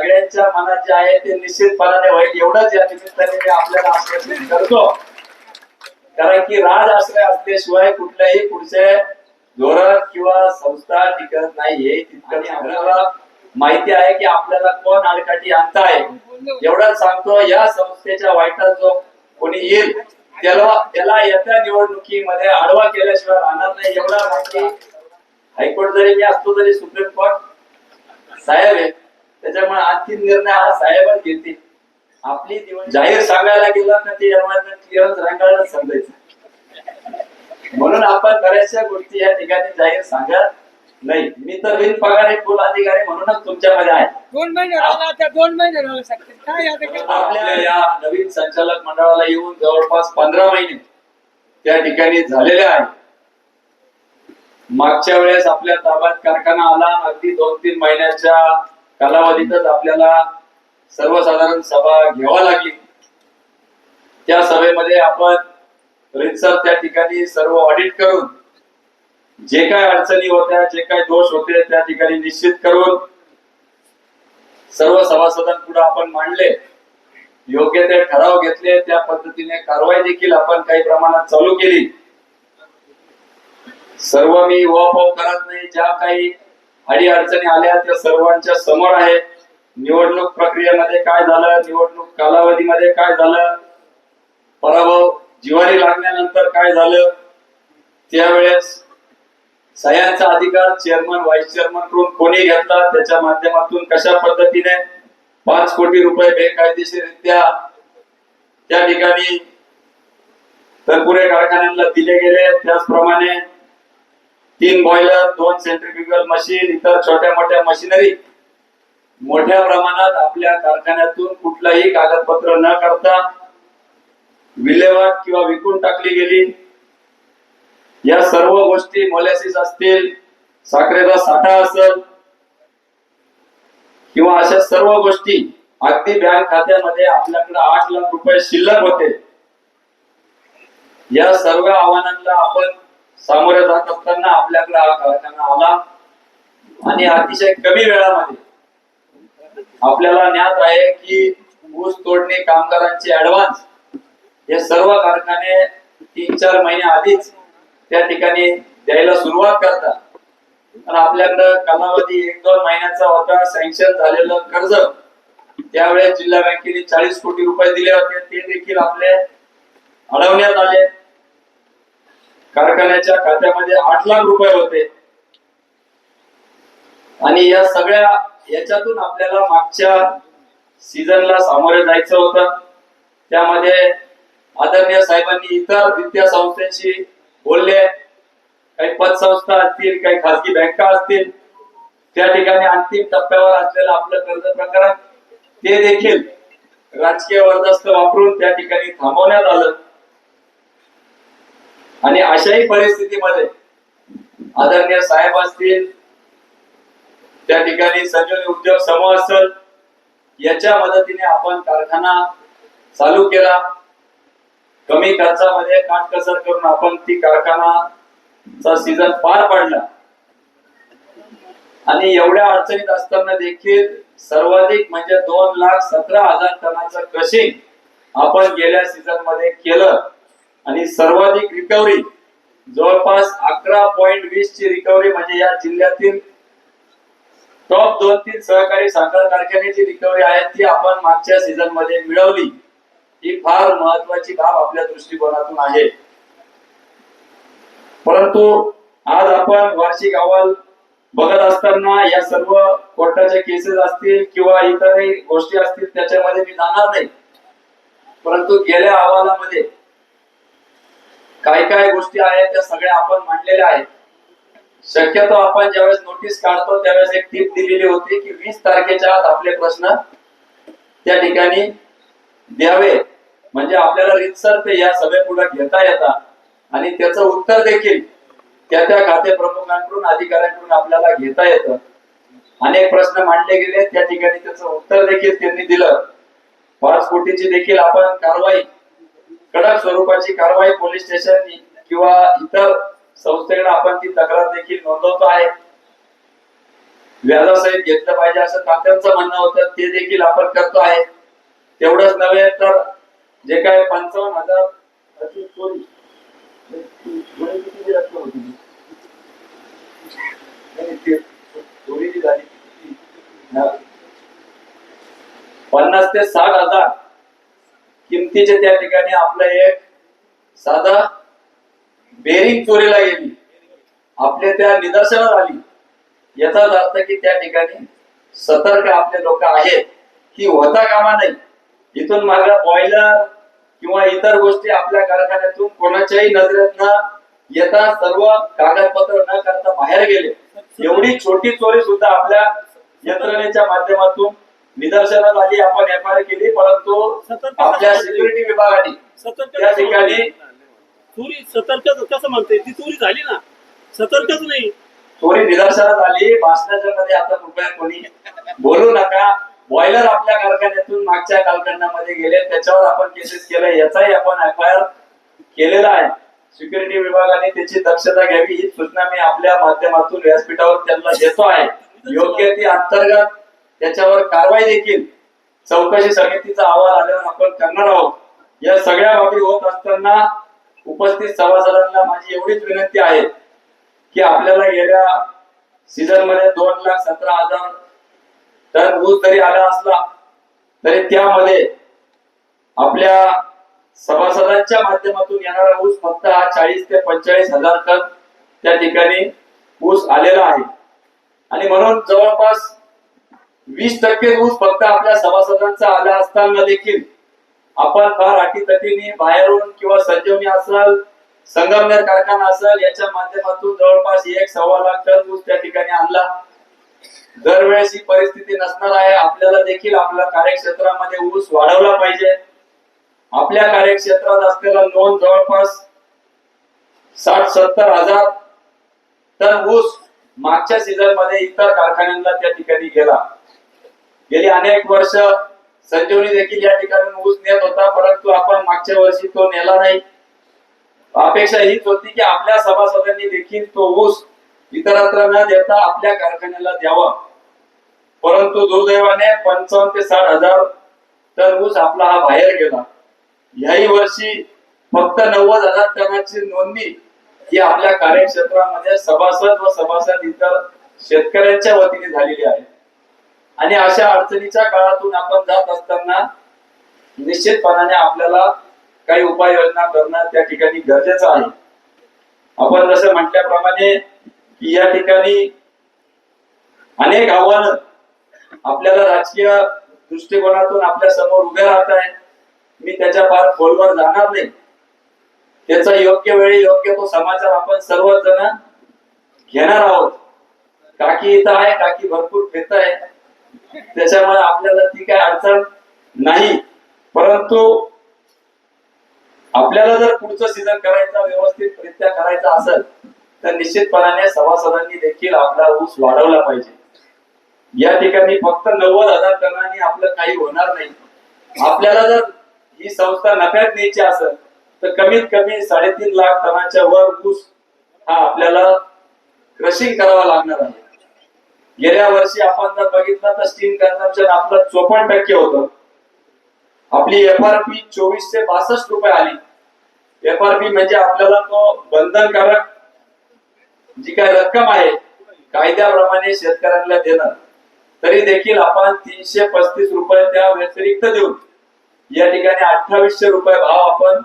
सगळ्यांच्या मनात जे आहे ते निश्चितपणाने होईल. एवढंच या निमित्ताने मी आपल्याला आश्वासित करतो. कारण की राज आश्रय असल्याशिवाय कुठल्याही पुढचे धोरण किंवा संस्था टिकत नाही. हे तितकं आपल्याला माहिती आहे की आपल्याला कोण आडकाठी आणताय. एवढाच सांगतो या संस्थेच्या वाईटात जो कोणी येईल त्याला त्याला येत्या निवडणुकीमध्ये आडवा केल्याशिवाय राहणार नाही. एवढा माहिती हायकोर्ट जरी मी असतो तरी सुप्रीम कोर्ट साहेब आहे. त्याच्यामुळे अंतिम निर्णय हा साहेबच घेतील. आपली जाहीर सांगायला गेलं तर ते क्लिअरन्स रंगाळच समजायचं म्हणून आपण बऱ्याचशा गोष्टी या ठिकाणी जाहीर सांगत नाही. मी तर बिन पगारी फुल अधिकारी म्हणूनच तुमच्यामध्ये आहे. दोन महिने राहिला दोन महिने? आपल्या या नवीन संचालक मंडळाला येऊन जवळपास पंधरा महिने त्या ठिकाणी झालेले आहे. मागच्या वेळेस आपल्या ताब्यात कारखाना आला अगदी दोन तीन महिन्याच्या कालावधीतच आपल्याला सर्वसाधारण सभा घ्यावा लागली. त्या सभेमध्ये आपण रितसर त्या ठिकाणी सर्व ऑडिट करून जे काय अडचणी होत्या जे काय दोष होते त्या ठिकाणी निश्चित करून सर्व सभासदांपुढे आपण मांडले. योग्य ते ठराव घेतले त्या पद्धतीने कारवाई देखील आपण काही प्रमाणात चालू केली. सर्व मी उहापोह करत नाही ज्या काही अडी अडचणी आल्या त्या सर्वांच्या समोर आहे. निवडणूक प्रक्रियेमध्ये काय झालं? निवडणूक कालावधीमध्ये काय झालं? पराभव जिवारी लागल्यानंतर काय झालं? त्यावेळेस सह्यांचा अधिकार चेअरमन व्हाईस चेअरमनकडून कोणी घेतला? त्याच्या माध्यमातून कशा पद्धतीने पाच कोटी रुपये बेकायदेशीररित्या त्या ठिकाणी तरपुरे कारखान्यांना दिले गेले? त्याचप्रमाणे तीन बॉयलर दोन सेंट्रिफ्युगल मशीन इतर छोट्या मोठ्या मशिनरी मोठ्या प्रमाणात आपल्या कारखान्यातून कुठलाही कागदपत्र न करता विल्हेवाट किंवा विकून टाकली गेली. या सर्व गोष्टी मोलॅसिस असतील साखरेचा साठा असेल किंवा अशा सर्व गोष्टी अगदी बँक खात्यामध्ये आपल्याकडे आठ लाख रुपये शिल्लक होते. या सर्व आव्हानांना आपण सामोरे जात असताना आपल्याकडे हा कारखाना आला. आणि अतिशय कमी वेळामध्ये आपल्याला ज्ञात आहे की ऊस तोडणी कामगारांचे ऍडव्हान्स हे सर्व कारखाने तीन चार महिने आधीच त्या ठिकाणी द्यायला सुरुवात करतात. आणि आपल्याकडं कालावधी एक दोन महिन्याचा होता सँक्शन झालेलं कर्ज. त्यावेळेस जिल्हा बँकेने चाळीस कोटी रुपये दिले होते. ते देखील आपले अडवण्यात आले. कारखान्याच्या खात्यामध्ये आठ लाख रुपये होते. आणि या सगळ्या याच्यातून आपल्याला मागच्या सीझनला सामोरे जायचं होतं. त्यामध्ये आदरणीय साहेबांनी इतर वित्तीय संस्थांशी बोलले. काही पतसंस्था असतील काही खासगी बँका असतील त्या ठिकाणी अंतिम टप्प्यावर असलेलं आपलं कर्ज प्रकरण ते देखील राजकीय वर्दस्त वापरून त्या ठिकाणी थांबवण्यात आलं. आणि अशाही परिस्थितीमध्ये आदरणीय साहेब असतील त्या ठिकाणी संजीवनी उद्योग समूह असेल याच्या मदतीने आपण कारखाना चालू केला. कमी खर्चामध्ये काटकसर करून आपण ती कारखानाचा सीझन पार पाडला. आणि एवढ्या अडचणीत असताना देखील सर्वाधिक म्हणजे दोन लाख सतरा हजार टनाचं क्रशिंग आपण गेल्या सीझनमध्ये केलं. आणि सर्वाधिक रिकव्हरी जवळपास अकरा पॉइंट वीस ची रिकव्हरी म्हणजे या जिल्ह्यातील टॉप दोन तीन सहकारी साखर कारखान्याची रिकव्हरी आहे ती आपण मागच्या सीझनमध्ये मिळवली. ही फार महत्वाची बाब आपल्या दृष्टिकोनातून आहे. परंतु आज आपण वार्षिक अहवाल बघत असताना या सर्व कोर्टाच्या केसेस असतील किंवा इतरही गोष्टी असतील त्याच्यामध्ये मी जाणार नाही. परंतु गेल्या अहवालामध्ये काय काय गोष्टी आहेत त्या सगळ्या आपण मांडलेल्या आहेत. शक्यतो आपण ज्यावेळेस नोटीस काढतो त्यावेळेस एक टीप दिलेली होती की वीस तारखेच्या आत आपले प्रश्न त्या ठिकाणी द्यावे. म्हणजे आपल्याला रितसर ते या सभेपुढे घेता येतात आणि त्याचं उत्तर देखील त्या त्या खाते प्रमुखांकडून अधिकाऱ्यांकडून आपल्याला घेता येतं. अनेक प्रश्न मांडले गेले त्या ठिकाणी त्याचं उत्तर देखील त्यांनी दिलं. पाच कोटीची देखील आपण कारवाई कडक स्वरूपाची कारवाई पोलीस स्टेशन किंवा इतर संस्थेकडे आपण ती तक्रार देखील नोंदवतो आहे. व्याजासहित घेतलं पाहिजे असं तात्यांचं म्हणणं होतं ते देखील आपण करतो आहे. तेवढंच नव्हे तर जे काय पंचावन्न हजार पन्नास ते साठ हजार. किमतीचे त्या ठिकाणी आपला एक साधा बेरिंग चोरीला गेली आपले त्या निदर्शनात आली. याचाच अर्थ की त्या ठिकाणी सतर्क आपले लोक आहेत की होता कामा नाही इथून मागे बॉयलर किंवा इतर गोष्टी आपल्या कारखान्यातून कोणाच्याही नजरेत न येता सर्व कागदपत्र न करता बाहेर गेले. एवढी छोटी चोरी सुद्धा आपल्या यंत्रणेच्या माध्यमातून निदर्शनात आली आपण एफ आय केली परंतु आपल्या सिक्युरिटी विभागाने त्या ठिकाणी चोरी सतर्क कसं म्हणते? ती चोरी झाली ना. सतर्कच नाही. चोरी निदर्शनात आली भाषणाच्या मध्ये आता कृपया कोणी बोलू नका. बॉयलर आपल्या कारखान्यातून मागच्या कारखान्यामध्ये गेले. त्याच्यावर आपण केसेस केले. याचाही आपण एफ आय आर केलेला आहे. सिक्युरिटी विभागाने त्याची दक्षता घ्यावी ही सूचना मी आपल्या माध्यमातून व्यासपीठावर त्यांना देतो आहे. योग्य ती अंतर्गत त्याच्यावर कारवाई देखील चौकशी समितीचा अहवाल आल्यावर आपण करणार आहोत. या सगळ्या बाबी होत असताना उपस्थित सभासदांना माझी एवढीच विनंती आहे की आपल्याला गेल्या सीझनमध्ये दोन लाख सतरा हजार टन ऊस जरी आला असला तरी त्यामध्ये आपल्या सभासदांच्या माध्यमातून येणारा ऊस फक्त हा चाळीस ते पंचेचाळीस हजार टन त्या ठिकाणी ऊस आलेला आहे. आणि म्हणून जवळपास वीस टक्के ऊस फक्त आपल्या सभासदांचा आला असताना देखील. आपण फार अटीतटीने बाहेरून किंवा संजीवनी असाल संगमनेर कारखाना असेल याच्या माध्यमातून जवळपास एक सव्वा लाख टन ऊस त्या ठिकाणी आणला. दरवेळेस ही परिस्थिती नसणार आहे. आपल्याला देखील आपल्या कार्यक्षेत्रामध्ये ऊस वाढवला पाहिजे. आपल्या कार्यक्षेत्रात असलेला लोन जवळपास साठ सत्तर हजार टन ऊस मागच्या सीझनमध्ये इतर कारखान्यांना त्या ठिकाणी गेला. गेली अनेक वर्ष संजीवनी देखील या ठिकाणी ऊस नेत होता परंतु आपण मागच्या वर्षी तो नेला नाही. अपेक्षा हीच होती की आपल्या सभासदांनी देखील तो ऊस इतरत्र न देता आपल्या कारखान्याला द्यावा. परंतु दुर्दैवाने पंचावन्न ते साठ हजार टन ऊस आपला हा बाहेर गेला. याही वर्षी फक्त नव्वद हजार टनाची नोंदणी ही आपल्या कार्यक्षेत्रामध्ये सभासद व सभासद इतर शेतकऱ्यांच्या वतीने झालेली आहे. आणि अशा अडचणीच्या काळातून आपण जात असताना निश्चितपणाने आपल्याला काही उपाययोजना करणं त्या ठिकाणी गरजेचं आहे. आपण जसं म्हटल्याप्रमाणे या ठिकाणी अनेक आव्हानं आपल्याला राजकीय दृष्टिकोनातून आपल्यासमोर उभे राहत आहे मी त्याच्या फार खोलवर जाणार नाही. त्याचा योग्य वेळी योग्य तो समाचार आपण सर्वजण घेणार आहोत. काकी इथं आहे काकी भरपूर फिरत आहे त्याच्यामुळे आपल्याला ती काय अडचण नाही. परंतु आपल्याला जर पुढचं सीझन करायचा व्यवस्थितरित्या करायचा असेल तर निश्चितपणाने सभासदांनी देखील आपला ऊस वाढवला पाहिजे. या ठिकाणी फक्त नव्वद हजार टनाने आपलं काही होणार नाही. आपल्याला जर ही संस्था नफ्यात न्यायची असेल तर कमीत कमी साडेतीन लाख टनाच्या वर ऊस हा आपल्याला क्रशिंग करावा लागणार आहे. गेल्या वर्षी आपण जर बघितलं तर स्टीम कन्झम्पशन आपलं चोपन्न टक्के होतं. आपली एफ आर पी चोवीसशे बासष्ट रुपये आली. एफ आर पी म्हणजे आपल्याला तो बंधनकारक जी काय रक्कम आहे कायद्याप्रमाणे शेतकऱ्यांना देणार तरी देखील आपण तीनशे पस्तीस रुपये त्या व्यतिरिक्त देऊन या ठिकाणी अठ्ठावीसशे रुपये भाव आपण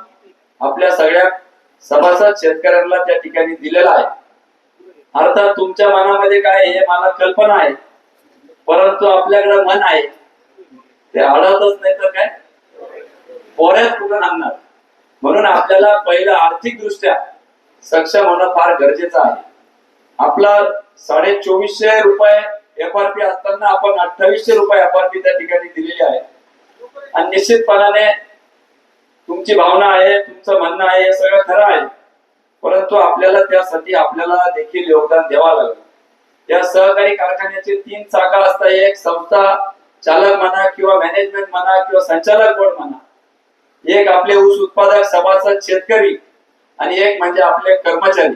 आपल्या सगळ्या सभासद शेतकऱ्यांना त्या ठिकाणी दिलेला आहे. अर्थात तुमच्या मनामध्ये काय हे मला कल्पना आहे. परंतु आपल्याकडे मन आहे. ते आढळतच नाही तर काय? पोऱ्यात कुठून आणणार म्हणून आपल्याला पहिलं आर्थिक दृष्ट्या सक्षम होणं फार गरजेचं आहे. आपला साडे चोवीसशे रुपये एफ आर पी असताना आपण अठ्ठावीसशे रुपये एफ आर पी त्या ठिकाणी दिलेली आहे. आणि निश्चितपणाने तुमची भावना आहे तुमचं म्हणणं आहे हे सगळं खरं आहे. परंतु आपल्याला त्यासाठी आपल्याला देखील योगदान द्यावं लागलं. या सहकारी कारखान्याचे तीन चाका असतात. एक संस्था चालक म्हणा किंवा मॅनेजमेंट म्हणा किंवा संचालक बोर्ड म्हणा. एक आपले ऊस उत्पादक सभासद शेतकरी आणि एक म्हणजे आपले कर्मचारी.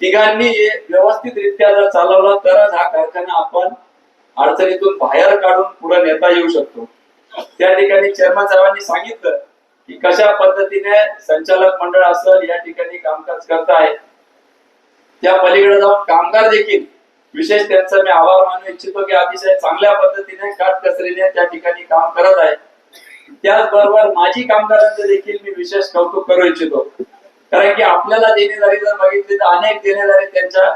तिघांनी व्यवस्थितरित्या जर चालवला तरच हा कारखाना आपण अडचणीतून बाहेर काढून पुढे नेता येऊ शकतो. त्या ठिकाणी चेअरमन साहेबांनी सांगितलं की कशा पद्धतीने संचालक मंडळ असेल या ठिकाणी कामकाज करत आहे त्या पलीकडे जाऊन कामगार देखील विशेष त्यांचा मी आभार मानू इच्छितो की अतिशय चांगल्या पद्धतीने काटकसरीने त्या ठिकाणी काम करत आहे. त्याचबरोबर माजी कामगारांचं देखील मी विशेष कौतुक करू इच्छितो. कारण की आपल्याला देणेदारी जर बघितली तर अनेक देणेदारी त्यांच्या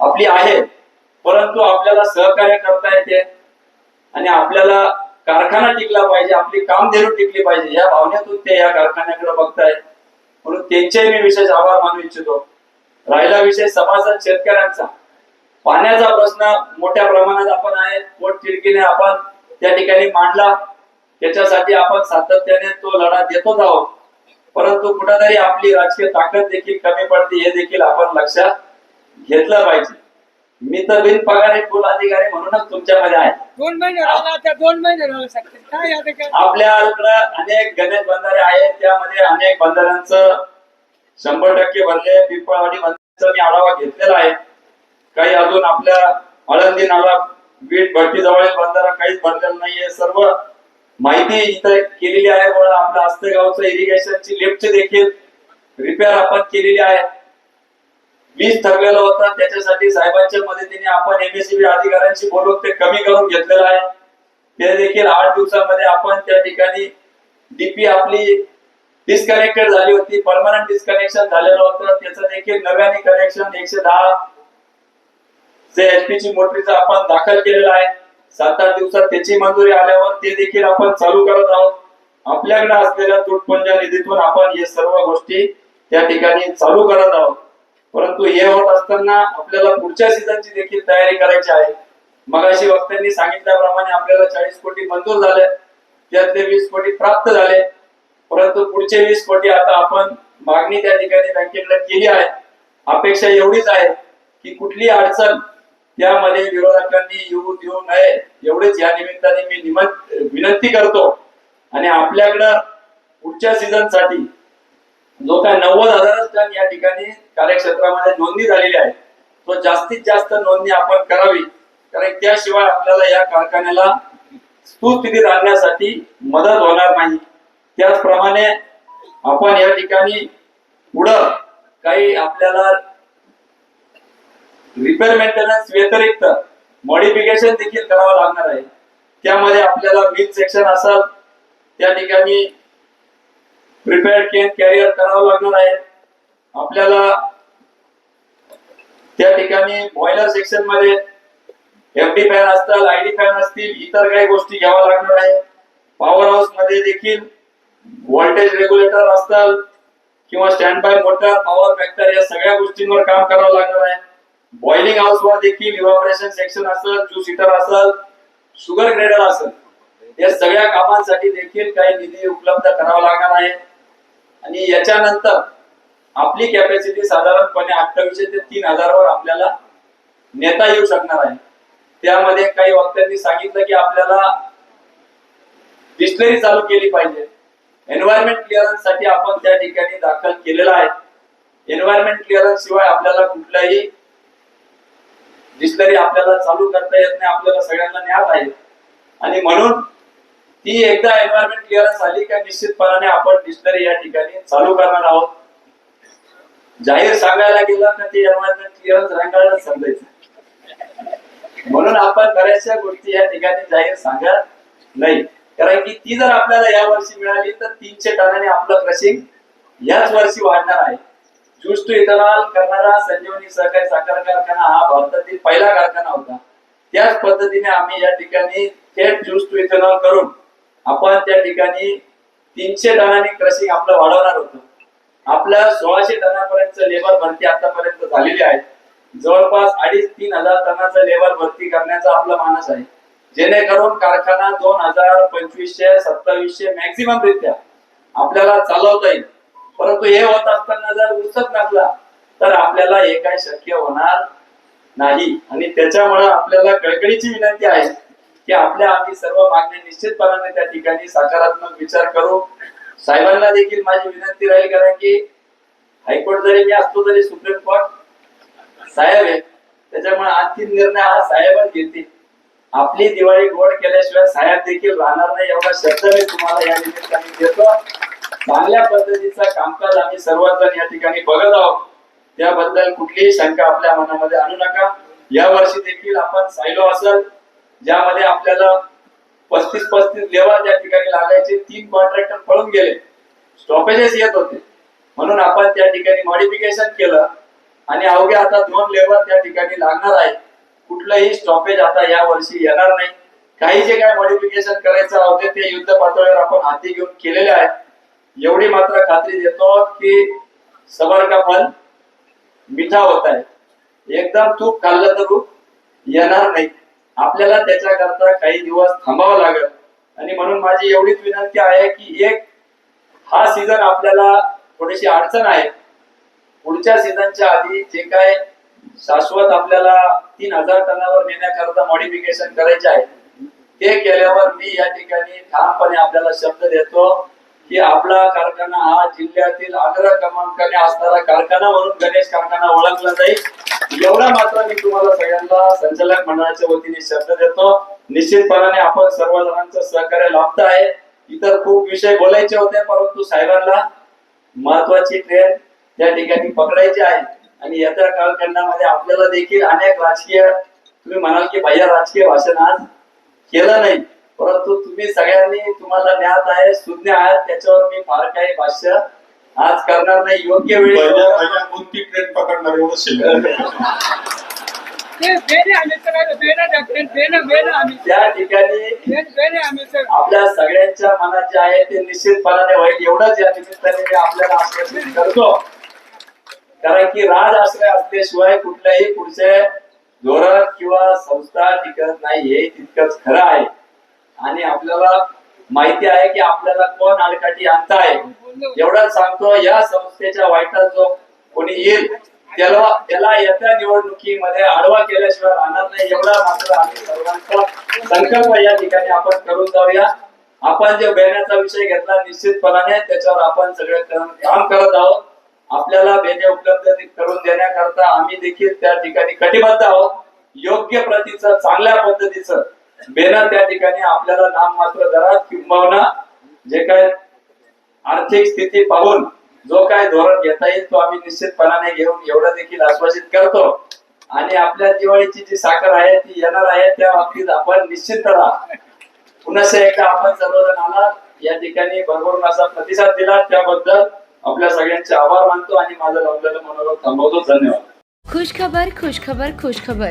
आपली आहे परंतु आपल्याला सहकार्य करता येते आणि आपल्याला कारखाना टिकला पाहिजे आपली कामधेनू टिकली पाहिजे. या भावनेतून ते या कारखान्याकडे बघतायत. म्हणून त्यांचे मी विशेष आभार मानू इच्छितो. राहिला विषय समाजात शेतकऱ्यांचा. पाण्याचा प्रश्न मोठ्या प्रमाणात आपण आहे. पोटतिडकीने आपण त्या ठिकाणी मांडला. त्याच्यासाठी आपण सातत्याने तो लढा देतोच आहोत. परंतु कुठेतरी आपली राजकीय ताकद देखील कमी पडते हे देखील आपण लक्षात घेतलं पाहिजे. मी तर बिनपगारी फुल अधिकारी म्हणूनच तुमच्यामध्ये आहे. दोन महिने राहिला त्या दोन महिने राहू शकते काय आता काय आपल्याकडे अनेक गणेश बंधारे आहेत त्यामध्ये अनेक बंधाऱ्यांचं शंभर टक्के भरले पिंपळवाडी बंधाऱ्याचा मी आढावा घेतलेला आहे. काही अजून आपल्या आळंदी नाला बीट भट्टी जवळील बंधारा काहीच भरलेला नाहीये. सर्व माहिती इथं केलेली आहे. आपल्या आस्तेगावचं इरिगेशनची लिफ्ट देखील रिपेअर आपण केलेली आहे. वीज ठरलेला होतं. त्याच्यासाठी साहेबांच्या मदतीने आपण एमएससीबी अधिकाऱ्यांशी बोलून ते कमी करून घेतलेलं आहे. ते देखील आठ दिवसामध्ये आपण त्या ठिकाणी डीपी आपली डिस्कनेक्टेड झाली होती. परमनंट डिस्कनेक्शन झालेलं होतं. त्याचं देखील नव्याने कनेक्शन एकशे दहा जे एचपी ची मोटरीचं आपण दाखल केलेलं आहे. सात आठ दिवसात त्याची मंजुरी आल्यावर ते देखील आपण चालू करत आहोत. आपल्याकडे असलेल्या तुटपुंजा निधीतून आपण हे सर्व गोष्टी त्या ठिकाणी चालू करत आहोत. परंतु हे होत असताना आपल्याला पुढच्या सीझनची देखील तयारी करायची आहे. मगाशी वक्त्यांनी सांगितल्याप्रमाणे आपल्याला चाळीस कोटी मंजूर झाले त्यातले वीस कोटी प्राप्त झाले. परंतु पुढचे वीस कोटी आता आपण मागणी त्या ठिकाणी बँकेकडे केली आहे. अपेक्षा एवढीच आहे की कुठली अडचण त्यामध्ये विरोधकांनी येऊ देऊ नये एवढेच या निमित्ताने मी निमंत विनंती करतो. आणि आपल्याकडं पुढच्या सीझनसाठी जो काय नव्वद हजारच टन या ठिकाणी कार्यक्षेत्रामध्ये नोंदणी झालेली आहे तो जास्तीत जास्त नोंदणी आपण करावी. कारण त्याशिवाय आपल्याला या कारखान्याला सुस्थितीत आणण्यासाठी मदत होणार नाही. त्याचप्रमाणे आपण या ठिकाणी पुढं काही आपल्याला रिपेअर मेंटेनन्स व्यतिरिक्त मॉडिफिकेशन देखील करावं लागणार आहे. त्यामध्ये आपल्याला वीज सेक्शन असेल त्या ठिकाणी प्रिपेअर्ड केन कॅरियर करावं लागणार आहे. आपल्याला त्या ठिकाणी बॉयलर सेक्शनमध्ये एफडी फॅन असतात आयडी फॅन असतील इतर काही गोष्टी घ्याव्या लागणार आहे. पॉवर हाऊसमध्ये देखील व्होल्टेज रेग्युलेटर असतात किंवा stand by motor power factor या सगळ्या गोष्टींवर काम करावं लागणार आहे. बॉइलिंग हाऊस वर देखील इव्हॉपरेशन सेक्शन असेल ज्यूस हिटर असेल शुगर ग्रेडर असेल. या सगळ्या कामांसाठी देखील काही निधी उपलब्ध करावा लागणार आहे. आणि याच्यानंतर आपली कॅपॅसिटी साधारणपणे अठ्ठावीसशे ते तीन हजारवर आपल्याला नेता येऊ शकणार आहे. त्यामध्ये काही वक्त्यांनी सांगितलं की आपल्याला डिस्टलरी चालू केली पाहिजे. एन्व्हायरमेंट क्लिअरन्ससाठी आपण त्या ठिकाणी दाखल केलेला आहे. एन्व्हायरमेंट क्लिअरन्स शिवाय आपल्याला कुठल्याही डिस्टलरी आपल्याला चालू करता येत नाही आपल्याला सगळ्यांना ज्ञात आहे. आणि म्हणून ती एकदा एन्व्हायरमेंट क्लिअरन्स आली का निश्चितपणाने आपण डिक्शनरी या ठिकाणी चालू करणार आहोत. जाहीर सांगायला गेलं तर ते एन्व्हायरमेंट क्लिअरन्स रंगाळच समजायचं. म्हणून आपण बऱ्याचशा गोष्टी या ठिकाणी जाहीर सांगत नाही. कारण की ती जर आपल्याला या वर्षी मिळाली तर तीनशे टनाने आपलं क्रशिंग याच वर्षी वाढणार आहे. ज्यूस टू इथेनॉल करणारा संजीवनी सहकारी साखर कारखाना हा भारतातील पहिला कारखाना होता. त्याच पद्धतीने आम्ही या ठिकाणी थेट ज्यूस टू इथेनॉल करून आपण त्या ठिकाणी तीनशे टनाने क्रशिंग आपलं वाढवणार होतं. आपल्या सोळाशे टनापर्यंत लेबर भरती आतापर्यंत झालेली आहे. जवळपास अडीच तीन हजार टनाचं लेबर भरती करण्याचा आपला मानस आहे. जेणेकरून कारखाना दोन हजार पंचवीसशे सत्तावीसशे मॅक्झिमम रित्या आपल्याला चालवता येईल. परंतु हे होत असताना जर उसत नसला तर आपल्याला हे काय शक्य होणार नाही. आणि त्याच्यामुळे आपल्याला कळकळीची विनंती आहे. की आपल्या आम्ही सर्व मागण्या निश्चितपणाने त्या ठिकाणी सकारात्मक विचार करू. साहेबांना देखील माझी विनंती राहील कारण की हायकोर्ट जरी मी असतो तरी सुप्रीम कोर्ट साहेब आहे. त्याच्यामुळे अंतिम निर्णय हा साहेबच घेतील. आपली दिवाळी गोड केल्याशिवाय साहेब देखील राहणार नाही एवढा शब्द मी तुम्हाला या निमित्ताने देतो. चांगल्या पद्धतीचा कामकाज आम्ही सर्वजण या ठिकाणी बघत आहोत. त्याबद्दल कुठलीही शंका आपल्या मनामध्ये आणू नका. या वर्षी देखील आपण सायलो असल. ज्यामध्ये आपल्याला पस्तीस पस्तीस लेवा त्या ठिकाणी लागायचे तीन कॉन्ट्रॅक्टर पळून गेले. स्टॉपेजेस येत होते. म्हणून आपण त्या ठिकाणी मॉडिफिकेशन केलं आणि अवघे आता दोन लेबर त्या ठिकाणी लागणार आहे कुठलंही स्टॉपेज आता या वर्षी येणार नाही. काही जे काय मॉडिफिकेशन करायचं होते ते युद्ध पातळीवर आपण हाती घेऊन केलेले आहे एवढी मात्र खात्री देतो की सबर का फल मिठा होत आहे. एकदम तूप खाल्लं तर येणार नाही. आपल्याला त्याच्याकरता काही दिवस थांबावं लागेल. आणि म्हणून माझी एवढीच विनंती आहे की एक हा सीझन आपल्याला थोडीशी अडचण आहे. पुढच्या सीझनच्या आधी जे काय शाश्वत आपल्याला तीन हजार टनावर नेण्याकरता मॉडिफिकेशन करायचे आहे ते केल्यावर मी या ठिकाणी ठामपणे आपल्याला शब्द देतो. की आपला कारखाना हा जिल्ह्यातील अकरा क्रमांकाने असणारा कारखाना म्हणून गणेश कारखाना ओळखला जाईल. एवढा मात्र मी तुम्हाला सगळ्यांना संचालक मंडळाच्या वतीने शब्द देतो. निश्चितपणाने आपण सर्व जणांचं सहकार्य लाभत आहे. इतर खूप विषय बोलायचे होते परंतु साहेबांना महत्वाची ट्रेन त्या ठिकाणी पकडायची आहे. आणि येत्या कालखंडामध्ये आपल्याला देखील अनेक राजकीय तुम्ही म्हणाल की भैया राजकीय भाषण आज केलं नाही. परंतु तुम्ही सगळ्यांनी तुम्हाला ज्ञात आहे सुज्ञ आहात त्याच्यावर मी फार काही भाष्य आज करणार नाही. योग्य वेळी कोणती ट्रेन पकडणार एवढं त्या ठिकाणी आपल्या सगळ्यांच्या मनात जे आहे ते निश्चितपणाने होईल. एवढंच या निमित्ताने मी आपल्याला आश्वासित करतो. कारण की राज आश्रय असल्याशिवाय कुठल्याही पुढचे धोरण किंवा संस्था टिकत नाही. हे तितकंच खरं आहे. आणि आपल्याला माहिती आहे की आपल्याला कोण आडकाठी आणताय? एवढा सांगतो या संस्थेच्या वाईटात जो कोणी येईल त्याला त्याला येत्या निवडणुकीमध्ये आडवा केल्याशिवाय राहणार नाही एवढा मात्र आम्ही सर्वांचा संकल्प या ठिकाणी आपण करून जाऊया. आपण जे बेण्याचा विषय घेतला निश्चितपणाने त्याच्यावर आपण सगळे काम करत आहोत. आपल्याला बेने उपलब्ध करून देण्याकरता आम्ही देखील त्या ठिकाणी कटिबद्ध आहोत. योग्य प्रतीचं चांगल्या पद्धतीचं बेना त्या ठिकाणी आपल्याला नाम मात्र दरात किंबहुना जे काय आर्थिक स्थिती पाहून जो काय धोरण घेता येईल तो आम्ही निश्चितपणाने घेऊन एवढं देखील आश्वासित करतो. आणि आपल्या दिवाळीची जी साखर आहे ती येणार आहे त्या बाबतीत आपण निश्चित करा पुन्हा एकदा आपण सर्वजण आलात या ठिकाणी भरभरून असा प्रतिसाद दिला त्याबद्दल आपल्या सगळ्यांचे आभार मानतो आणि माझं लावलेलं मनोरथ थांबवतो. धन्यवाद. खुश खबर खुश खबर खुश खबर.